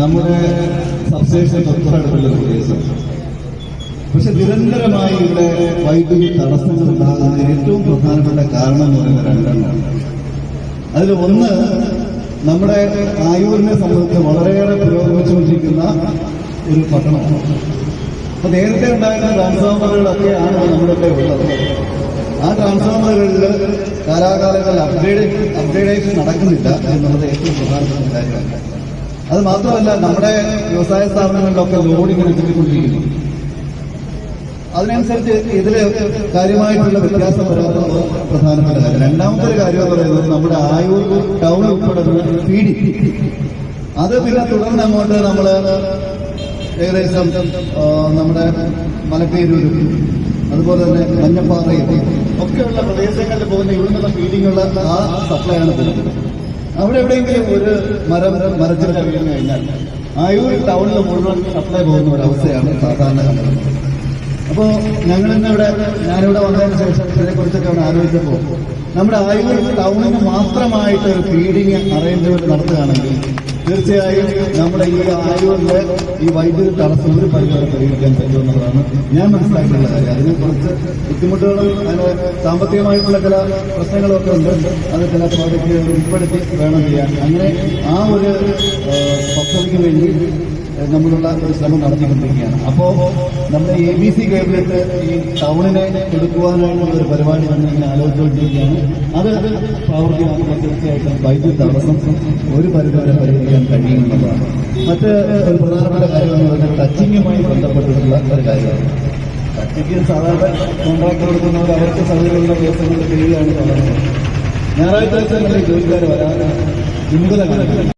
നമ്മുടെ സബ്സ്റ്റേഷൻ തൊട്ടടുത്തുള്ള പ്രദേശം പക്ഷെ നിരന്തരമായി ഇവിടെ വൈദ്യുതി തടസ്സങ്ങൾ ഉണ്ടാകുന്ന ഏറ്റവും പ്രധാനപ്പെട്ട കാരണം എന്ന് പറയുന്നത് രണ്ടെണ്ണം. അതിൽ ഒന്ന് നമ്മുടെ ആയൂരിനെ സംബന്ധിച്ച് വളരെയേറെ പുരോഗമിച്ചുകൊണ്ടിരിക്കുന്ന ഒരു പട്ടണമാണ് അപ്പൊ നേരത്തെ ഉണ്ടായിരുന്ന ട്രാൻസ്ഫോമറുകളൊക്കെയാണ് നമ്മുടെ ഇവിടെ ഉള്ളത്. ആ ട്രാൻസ്ഫോമറുകളിൽ കാലാകാലങ്ങളിൽ അപ്ഗ്രേഡ് അപ്ഗ്രേഡേഷൻ നടക്കുന്നില്ല എന്നുള്ളത് ഏറ്റവും പ്രധാനപ്പെട്ട കാര്യമാണ്. അത് മാത്രമല്ല നമ്മുടെ വ്യവസായ സ്ഥാപനങ്ങളിലൊക്കെ ലോഡ് ഇങ്ങനെ കിട്ടിക്കൊണ്ടിരിക്കുന്നു അതിനനുസരിച്ച് ഇതിലെ കാര്യമായിട്ടുള്ള വ്യത്യാസം വരാത്തത് പ്രധാനപ്പെട്ട കാര്യം. രണ്ടാമത്തെ ഒരു കാര്യം പറയുന്നത് നമ്മുടെ ആയൂർ ടൗൺ ഉൾപ്പെടുന്ന പീഡി അത് പിന്നെ തുടർന്ന് അങ്ങോട്ട് നമ്മൾ ഏകദേശം നമ്മുടെ മലപ്പേരൂർ അതുപോലെ തന്നെ മഞ്ഞപ്പാറയും ഒക്കെയുള്ള പ്രദേശങ്ങളിൽ പോകുന്ന ഇവിടുന്നുള്ള ഫീഡിങ്ങുള്ള ആ സപ്ലൈ ആണ് പോകുന്നത് അവിടെ എവിടെയെങ്കിലും ഒരു മരം മരച്ചിൽ വീണ് കഴിഞ്ഞാൽ ആയൂർ ടൗണിൽ മുഴുവൻ സപ്ലൈ പോകുന്ന ഒരു അവസ്ഥയാണ് സാധാരണ അപ്പോ ഞങ്ങളിന്ന് ഇവിടെ ഞാനിവിടെ വന്നതിന് ശേഷം ഇതിനെക്കുറിച്ചൊക്കെ അവിടെ ആലോചിച്ചപ്പോൾ നമ്മുടെ ആയൂർ ടൗണിന് മാത്രമായിട്ട് ഒരു ഫീഡിങ് അറേഞ്ച്മെന്റ് നടത്തുകയാണെങ്കിൽ തീർച്ചയായും നമ്മുടെ ഈ ആയൂരിലെ ഈ വൈദ്യുതി തടസ്സം ഒരു പരിപാടി പരിഹരിക്കാൻ പറ്റുമെന്നുള്ളതാണ് ഞാൻ മനസ്സിലാക്കിയിട്ടുള്ള കാര്യം. അതിന് കുറച്ച് ബുദ്ധിമുട്ടുകളും അതിന് സാമ്പത്തികമായിട്ടുള്ള ചില പ്രശ്നങ്ങളൊക്കെ ഉണ്ട്. അത് ചില പ്രോജക്റ്റുകൾ ഉൾപ്പെടുത്തി വേണം ചെയ്യാൻ. അങ്ങനെ ആ ഒരു പദ്ധതിക്ക് വേണ്ടി നമ്മളുള്ള ശ്രമം നടത്തിക്കൊണ്ടിരിക്കുകയാണ്. അപ്പോ നമ്മുടെ എ ബി സി കേബിളിട്ട് ഈ ടൗണിനെ എടുക്കുവാനായിട്ടുള്ള ഒരു പരിപാടി നമ്മൾ ഇങ്ങനെ ആലോചിച്ചുകൊണ്ടിരിക്കുകയാണ്. അത് പ്രാവർത്തികമാക്കുമ്പോൾ തീർച്ചയായിട്ടും വൈദ്യുതി തടസ്സം ഒരു പരിധിവരെ പരിഹരിക്കാൻ കഴിയുമെന്നുള്ളതാണ്. മറ്റ് ഒരു പ്രധാനപ്പെട്ട കാര്യം എന്ന് പറഞ്ഞാൽ ടച്ചിങ്ങുമായി ബന്ധപ്പെട്ടിട്ടുള്ള ഒരു കാര്യമാണ്. ടച്ചിങ് സാധാരണ കോൺട്രാക്ട് കൊടുക്കുന്നവർ അവർക്ക് സൗകര്യമുള്ള ദിവസങ്ങൾ ചെയ്യുകയാണ് പറയുന്നത് ഞായറാഴ്ച ദിവസങ്ങളിൽ ജോലിക്കാർ വരാൻ ചുമതല